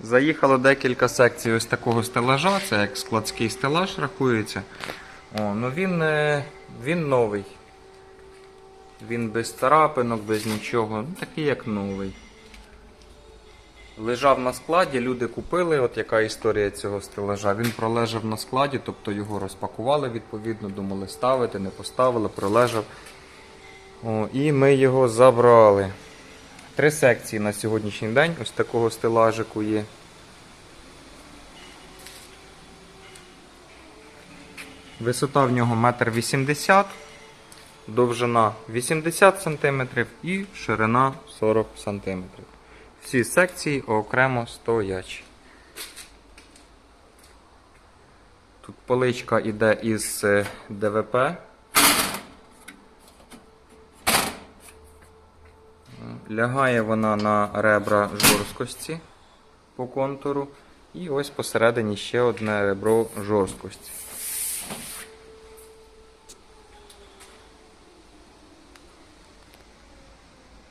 Заїхало декілька секцій ось такого стелажа, це як складський стелаж рахується. О, ну він, е, він новий. Він без царапинок, без нічого. Ну, такий як новий. Лежав на складі, люди купили, от яка історія цього стелажа. Він пролежав на складі, тобто його розпакували відповідно, думали ставити, не поставили, пролежав. О, і ми його забрали. Три секції на сьогоднішній день ось такого стелажику є. Висота в нього 1,80 м, довжина 80 см і ширина 40 см. Всі секції окремо стоячі. Тут поличка йде із е, ДВП. Лягає вона на ребра жорсткості по контуру. І ось посередині ще одне ребро жорсткості.